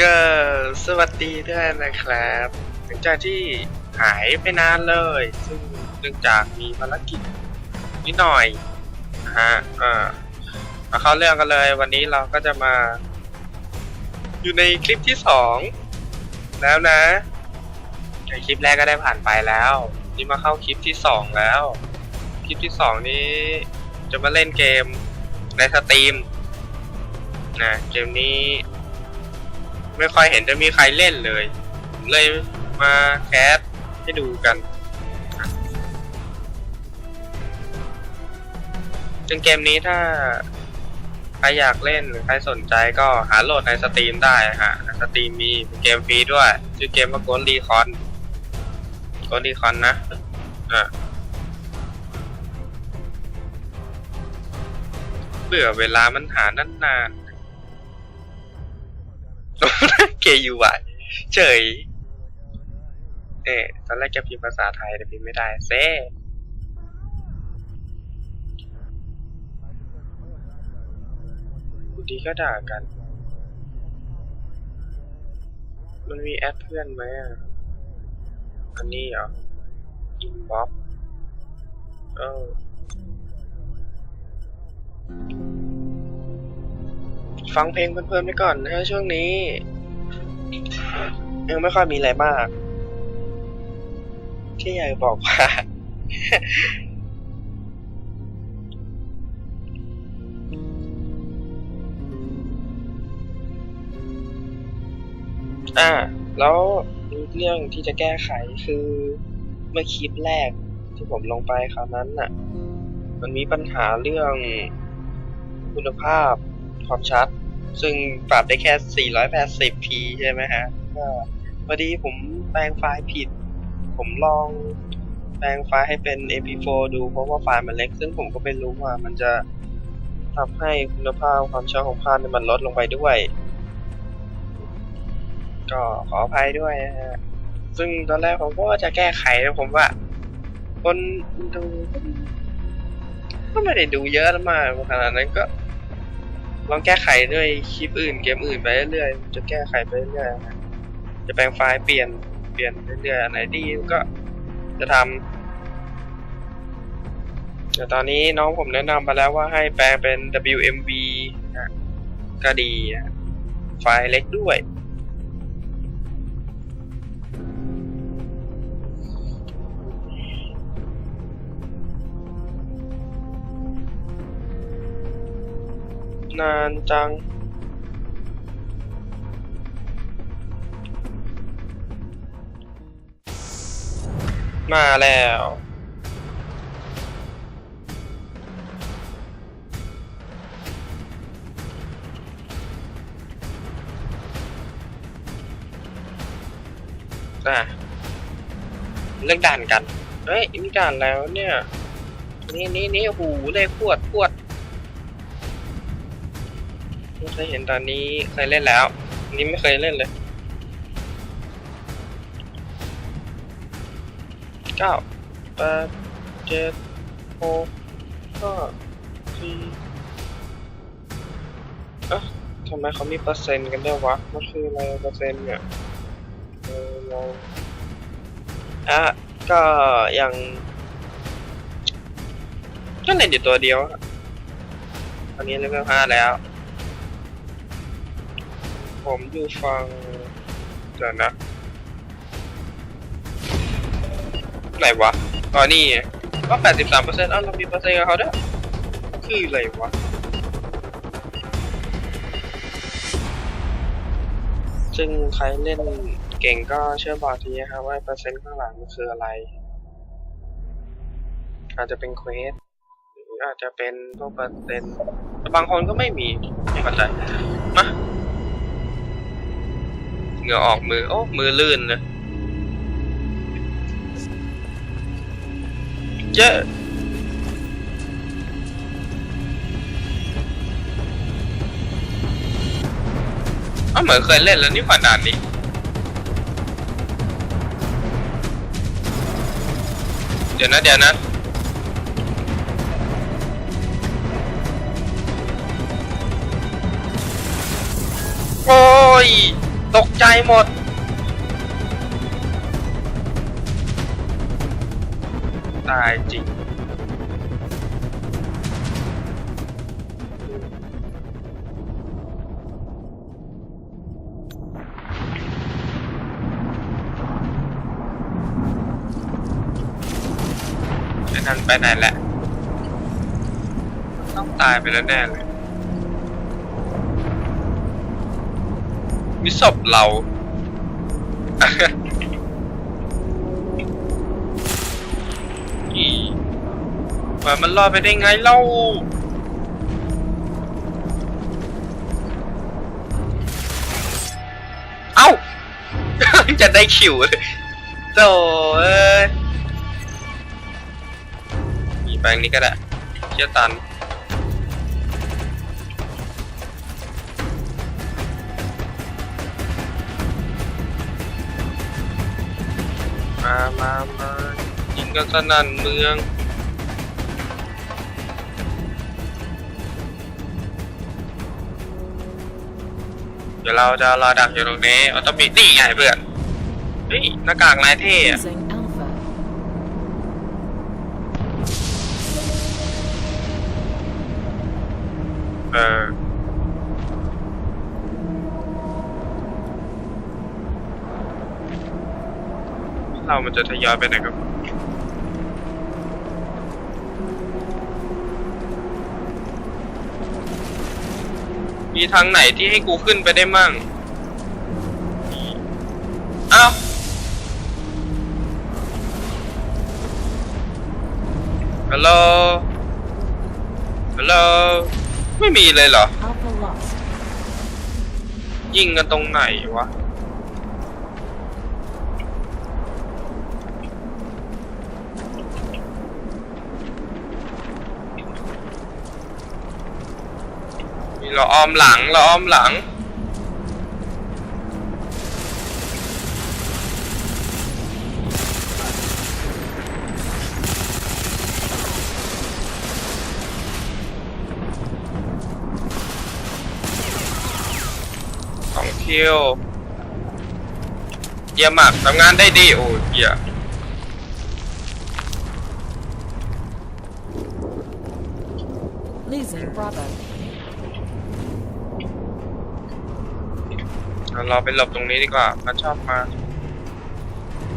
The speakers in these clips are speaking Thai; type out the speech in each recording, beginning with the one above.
ก็สวัสดีด้วยนะครับ หลังจากที่หายไปนานเลย ซึ่งเนื่องจากมีภารกิจนิดหน่อยนะฮะอ่ามาเข้าเรื่องกันเลย วันนี้เราก็จะมา อยู่ในคลิปที่สองแล้วนะในคลิปแรกก็ได้ผ่านไปแล้ว นี่มาเข้าคลิปที่สองแล้ว คลิปที่สองนี้จะมาเล่นเกมในสตรีมนะเกมนี้ ไม่ค่อยเห็นจะมีใครเล่นเลยผมเลยมาแคสให้ดูกันซึ่งเกมนี้ถ้าใครอยากเล่นหรือใครสนใจก็หาโหลดในสตรีมได้ฮะในสตรีมมีเป็นเกมฟรีด้วย ชื่อเกมว่า Ghost Recon Ghost Recon นะอะเบื่อเวลามันหานานๆ เกยูอะเฉยเอ๊ะตอนแรกจะพิมพ์ภาษาไทยแต่พิมพ์ไม่ได้เซ่บางทีก็ด่ากัน มันมีแอดเพื่อนไหมอะ อันนี้เหรอ อินบ็อกเออ ฟังเพลงเพลินๆไปก่อนนะฮะช่วงนี้ยังไม่ค่อยมีอะไรมากที่อยากบอกว่าอ่า แล้วมีเรื่องที่จะแก้ไขคือเมื่อคลิปแรกที่ผมลงไปคราวนั้นน่ะ มันมีปัญหาเรื่องคุณภาพความชัด ซึ่งปรับได้แค่ 480p ใช่ไหมฮะก็พอดีผมแปลงไฟล์ผิด ผมลองแปลงไฟล์ให้เป็น mp4 ดูเพราะว่าไฟล์มันเล็ก ซึ่งผมก็ไม่รู้ว่ามันจะทำให้คุณภาพความชัดของภาพมันลดลงไปด้วย ก็ขออภัยด้วยนะฮะ ซึ่งตอนแรกผมก็จะแก้ไขแล้วผมว่า คนดูก็ไม่ได้ดูเยอะมากขนาดนั้นก็ ลองแก้ไขด้วยคลิปอื่นเกมอื่นไปเรื่อยๆจะแก้ไขไปเรื่อยๆจะแปลงไฟล์เปลี่ยนเปลี่ยนเรื่อยๆอันไหนดีก็จะทำแต่ตอนนี้น้องผมแนะนำมาแล้วว่าให้แปลงเป็น WMV นะก็ดีไฟล์เล็กด้วย นานจัง มาแล้วอะเรื่องด่านกัน เฮ้ยมีด่านแล้วเนี่ย นี่นี่นี่หูเลยปวดปวด ม่เคยเห็นตอนนี้เคยเล่นแล้ว นี้ไม่เคยเล่นเลยเก้าแปดเจ็ดหกห้าสี่เอ๊ะทำไมเขามีเปอร์เซ็นต์กันด้วยวะมันคืออะไรเปอร์เซ็นต์เนี่ยเออลองอะก็อยังก็เล่นอยู่ตัวเดียวอะตอนนี้เลเวลห้าแล้ว ผมอยู่ฟังเดี๋ยวนะ ไหนวะอ๋อนี่ก็แปดสิบสามเปอร์เซ็นต์อ้าวเรามีเปอร์เซ็นต์กับเขาด้วยคืออะไรวะซึ่งใครเล่นเก่งก็เชื่อบอกทีนะครับว่าเปอร์เซ็นต์ข้างหลังมันคืออะไร อาจจะเป็นเควสหรืออาจจะเป็นพวกเปอร์เซ็นต์แต่บางคนก็ไม่มีไม่เข้าใจมา เหงื่อออกมือ โอ้มือลื่นเลยเยอะอ้าเหมือนเคยเล่นแล้วนี่ขนาดนี้เดี๋ยวนะเดี๋ยวนะโอ้ย ตกใจหมด ตายจริงไอ้นั่นไปไหนแหละ ต้องตายไปแล้วแน่เลย มีศพเรา อีว่ามันรอดไปได้ไงเล่าเอ้า จะได้คิวเลยโถ่เอ้ยมีแปลงนี้ก็ได้เชี่ยตัน มามามายิงกันสนั่นเมือง เดี๋ยวเราจะรอดักอยู่ตรงนี้ออโตบินี่ไงเพื่อนเฮ้ยหน้ากากนายเท่อะ Using มันจะทยอยไปไหนกันมีทางไหนที่ให้กูขึ้นไปได้มั่งอ้าวฮัลโหล ฮัลโหล ไม่มีเลยเหรอ ยิงกันตรงไหนวะ เราอ้อมหลัง เราอ้อมหลัง สองคิวเยี่ยมมากทำงานได้ดี โอ้ยเหี้ย Losing Bravo. เราเราไปหลบตรงนี้ดีกว่ามันชอบมา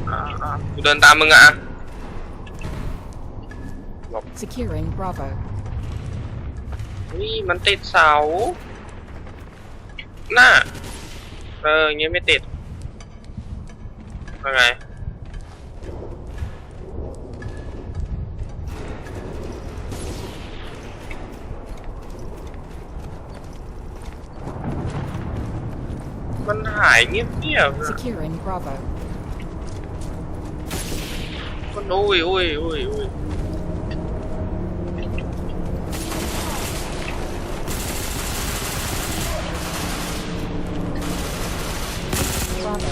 อ่าอ่ากูเดินตามมึงอะอะหลบ Securing Bravo. นี่มันติดเสา หน้า เอออย่างเงี้ยไม่ติดยังไง มันหายเงียบๆอะ Securing Bravo. มันอุ้ยอุ้ยอุ้ยอุ้ย Bravo.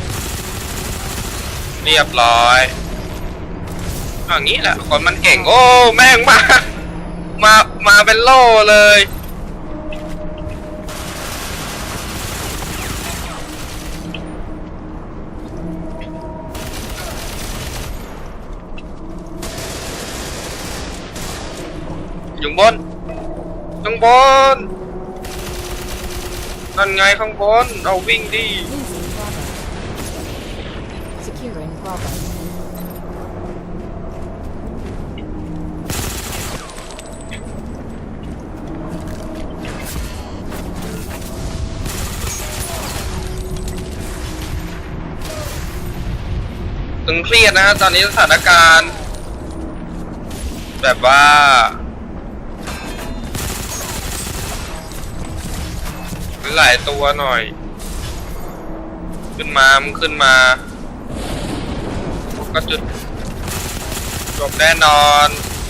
เรียบร้อยเอาอย่างนี้แหละคนมันเก่งโอ้แม่งมา มา มาเป็นโล่เลยอยู่ บน นั่นไงข้างบน เอาวิ่งดิ Securing Bravo. ตึงเครียดนะฮะตอนนี้สถานการณ์ แบบว่า หลายตัวหน่อย ขึ้นมามึงขึ้นมาก็จุดจบแน่นอน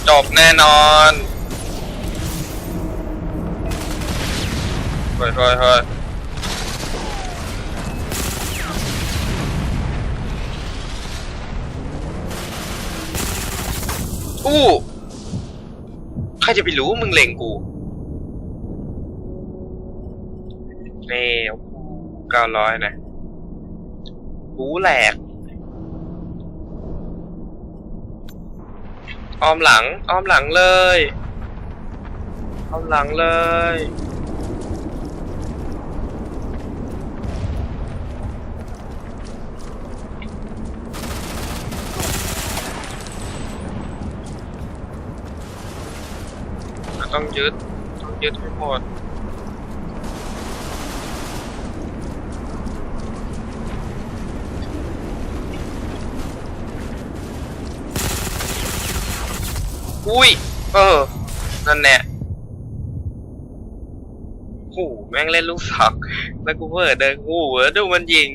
จบแน่นอนเฮ้ยเฮ้ยเฮ้ยอู้ใครจะไปรู้มึงเล็งกู นี่เก้าร้อยนะบูแหลกอ้อมหลังอ้อมหลังเลยอ้อมหลังเลยต้องยึด ต้องยึดให้หมด อุ้ย เออ นั่นแน่โหแม่งเล่นลูกศอกแล้วกูเพิ่เดินกูเวอดูมันยิง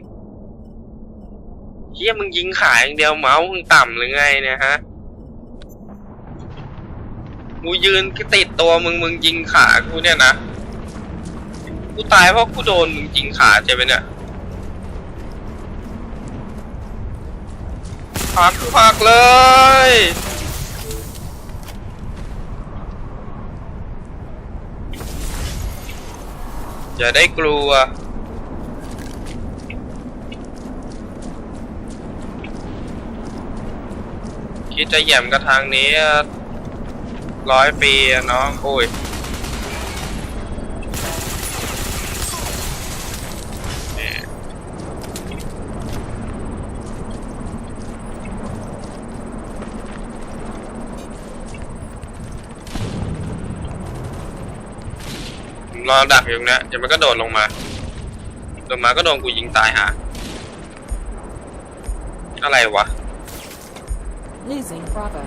เฮียมึงยิงขาอย่างเดียวเมาส์มึงต่ำหรือไงเนี่ยฮะกูยืนติดตัวมึงมึงยิงขากูเนี่ยนะ กูตายเพราะกูโดนมึงยิงขาใช่ไหมเนี่ยพักพักเลย อย่าได้กลัว คิดจะแหย่มกระทางนี้ร้อยปีน้อง โอ้ย รอดักอยู่ตรงเนี้ยเดี๋ยวมันก็โดดลงมาโดดมาก็โดนกูยิงตายหาอะไรวะ Losing Bravo.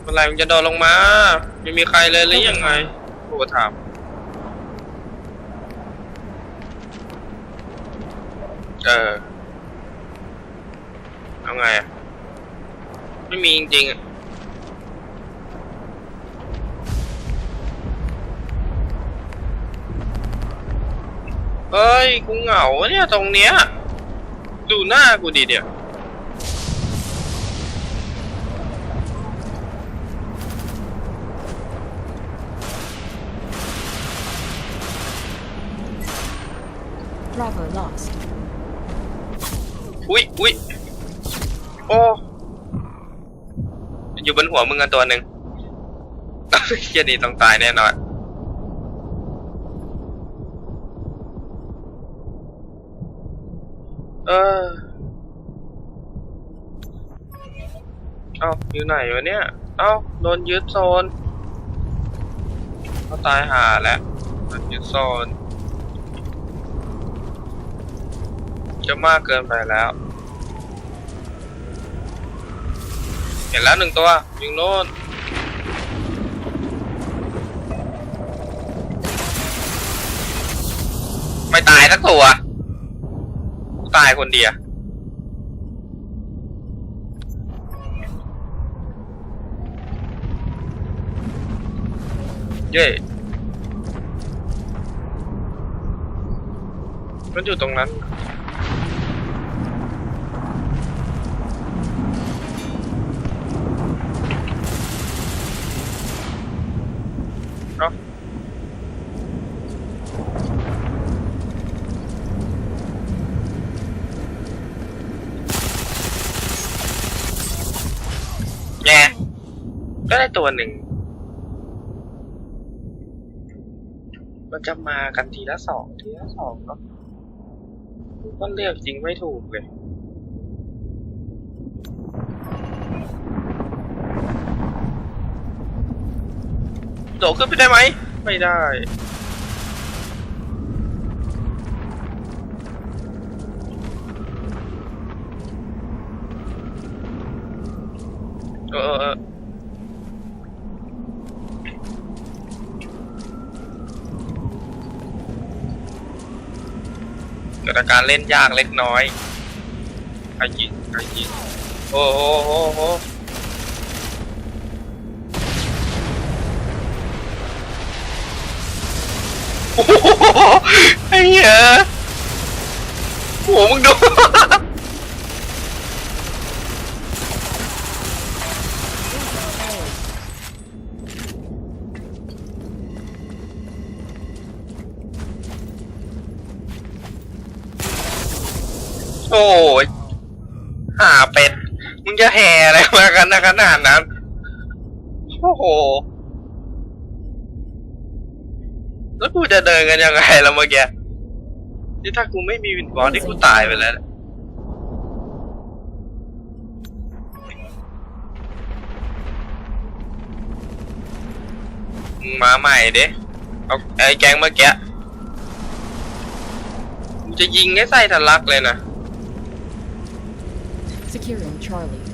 เมื่อไหรมันจะโดดลงมา ไม่มีใครเลยหรือยังไงกูก็ถามเออเอาไงอะไม่มีจริงๆ เฮ้ย กูเหงาเนี่ยตรงเนี้ย ดูหน้ากูดีเดียว Bravo lost. อุ้ยอุ้ยโอ้อยู่บนหัวมึงกันตัวหนึ่งเฮียดีต้องตายแน่นอน เออเอาอยู่ไหนวะเนี่ย เอาโดนยึดโซนเขาตายหาแล้วโดนยึดโซน จะมากเกินไปแล้ว เห็นแล้วหนึ่งตัวยิงโน่นไม่ตายสักตัว ตายคนเดียว เย้มันอยู่ตรงนั้น เนาะแง่ก็ได้ ตัวหนึ่ง มันจะมากันทีละสองทีละสองเนาะก็เลือกจริงไม่ถูกเลยโดดขึ้นไปได้ไหม ไม่ได้ เออเออเออ เล่นยากเล็กน้อยไอ้ยิงไอ้ยิงโอ้โหโอ้โหโอ้โหไอ้เหี้ยโหัวมึงดู อ้ยหาเป็ด มึงจะแห่อะไรมากันนะขนาดนั้น โอ้โห แล้วกูจะเดินกันยังไงล่ะเมื่อกี้ นี่ถ้ากูไม่มีวินบอลนี่กูตายไปแล้วมาใหม่เดิเอาไอ้แกงเมื่อกี้กูจะยิงให้ไส้ทะลักเลยนะ Securing Charlie.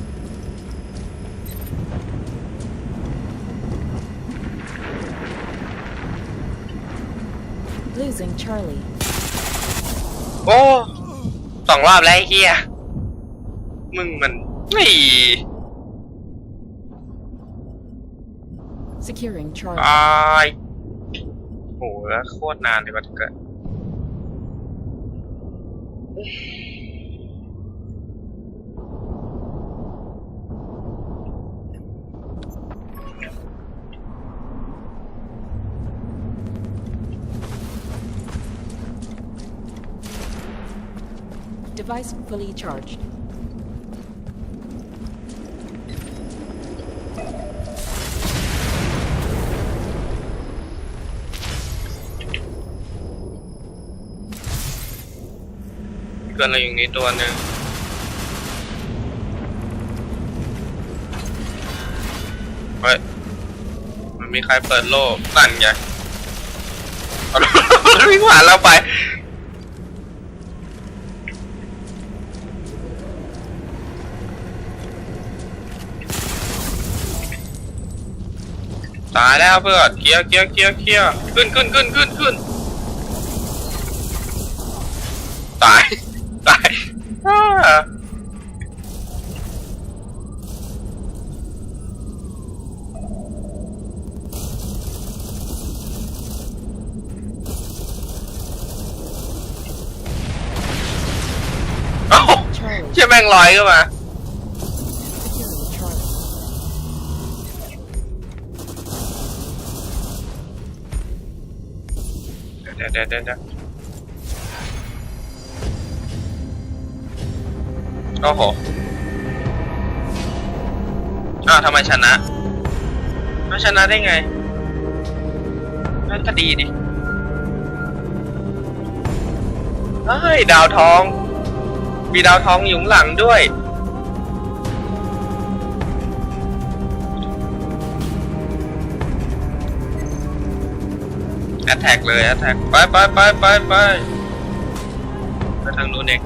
Losing Charlie. โอ้สองรอบแล้วไอ้เฮียมึงมันไม่ Securing Charlie. ตายโหแล้วโคตรนานเลยวันเกิด Device fully charged. เกินอะไรอย่างนี้ตัวหนึ่งเฮ้ยมันมีใครเปิดโลกนั่นไง วิ่งผ่านเราไป ตายแล้วเพื่อนเคลียร์เคลียร์เคลียร์เคลียร์ขึ้นขึ้นขึ้นขึ้นขึ้นตายตายอ่าเอ้า Charlie. เชี่ยแม่งลอยเข้ามา เดี๋ยวเดี๋ยวโอ้โหอ้าวทำไมชนะไม่ชนะได้ไงนั่นก็ดีดิเฮ้ย ดาวทอง มีดาวทองอยู่หลังด้วย อตแทกเลยแอตแทกไปไปไปไปไปไปทางนู้นเอง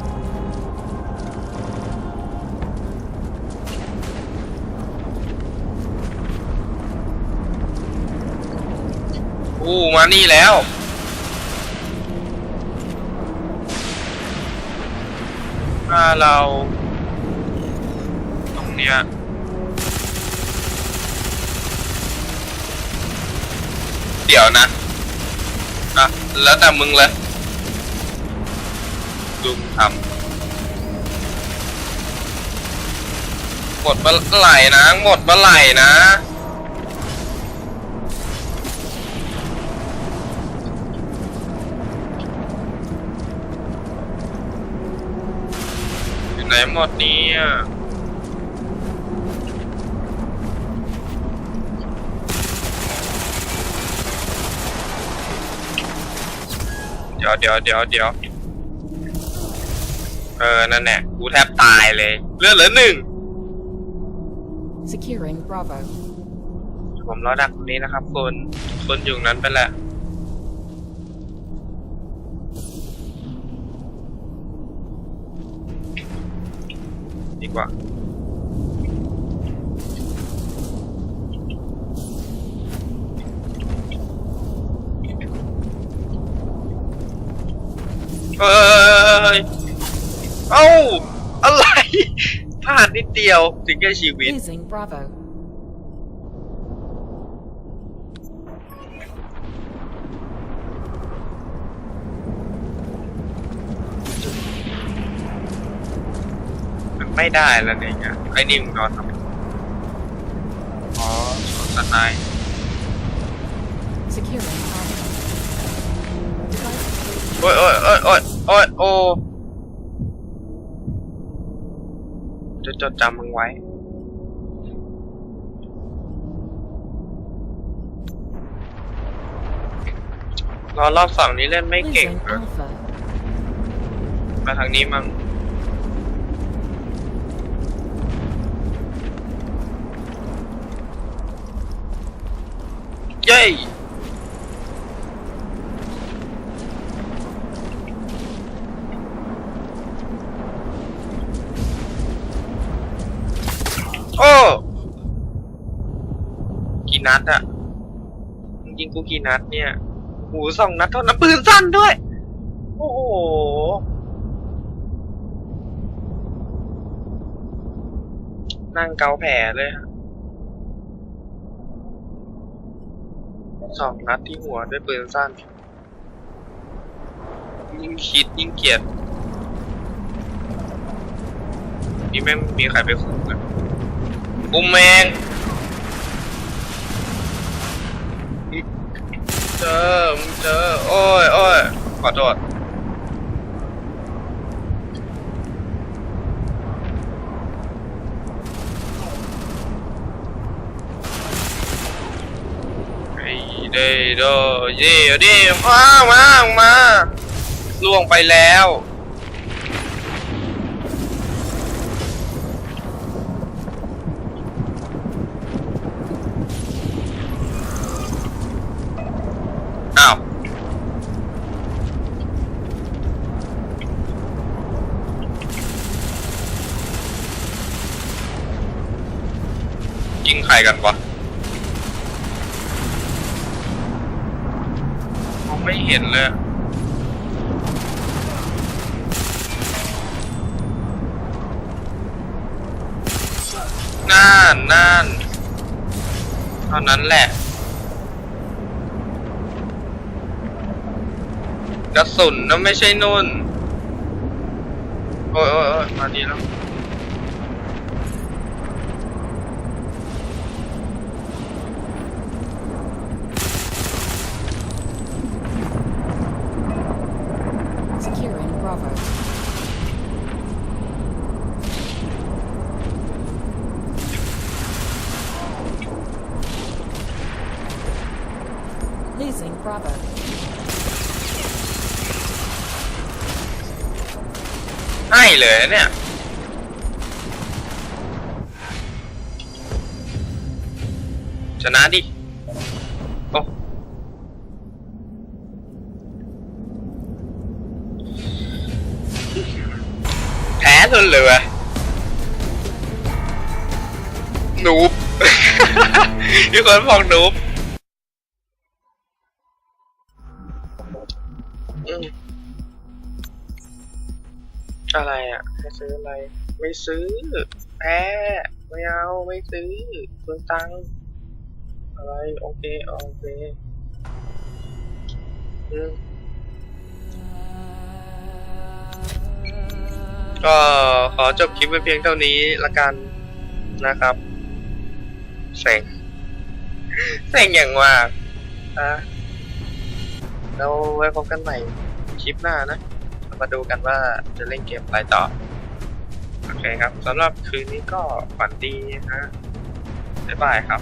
อู้มานี่แล้วถ้าเรา ตรงเนี้ยเดี๋ยวนะอะ แล้วแต่มึงเลยดูมึงทำหมดเมื่อไหร่นะ หมดเมื่อไหร่นะอยู่ไหนหมดเนี้อะ ดี๋ยวเดี๋ยวเดี๋ยวเดี๋ยวเออ นั่นแหละกูแทบตายเลย เลือดเหลือหนึ่ง Securing Bravo. ผมรอดักตรงนี้นะครับคุณคุณอยู่นั้นไปแหละ ดีกว่า เอ้ยเอ้าอะไรพลาดนิดเดียวถึงแค่ชีวิต Losing Bravo. มันไม่ได้แล้วเนี่ย ไอ้นี่มึงนอนทำไมอ๋อสวนสนาย Securing Bravo. Device fully โอ้ยโอ้ยโอ้ยโอ้ย โอ้ยโอ้จะจดจำมึงไว้ รอรอบสองนี้เล่นไม่เก่ง Losing นะ Alpha. มาทางนี้มั่งเย้ กูกี่นัดเนี่ยหูสองนัดเท่านั้นปืนสั้นด้วย โอ้โหนั่งเกาแผลเลยสองนัดที่หัวด้วยปืนสั้น ยิ่งคิดยิ่งเกลียด นี่แม่งมีใครไปคุมกันคุมแมง เจอมึงเจอ โอ้ยโอ้ยขอโทษไอ้เดโดเย่เดมามามาล่วงไปแล้ว ยิงใครกันวะมองไม่เห็นเลยน่านน่านเท่านั้นแหละกระสุนนะไม่ใช่นุ่น โอ้ยโอ้ยโอ้ยมาดีแล้ว Securing Bravo. Losing Bravo. ให้ เลยนะเนี่ยชนะดิโอ้แพ้ทนเลยวะนูบมีคนบอกนูบ อะไรอะไม่ซื้ออะไร ไม่ซื้อ แพ้ไม่เอา ไม่ซื้อเปลืองตังค์อะไร โอเค โอเคอืมก็ขอจบคลิปไว้เพียงเท่านี้ละกันนะครับเซ็งเซ็งอย่างว่าอะแล้วไว้พบกันใหม่คลิปหน้านะ มาดูกันว่าจะเล่นเกมอะไรต่อ โอเคครับสำหรับคืนนี้ก็ฝันดีนะ บ๊ายบายครับ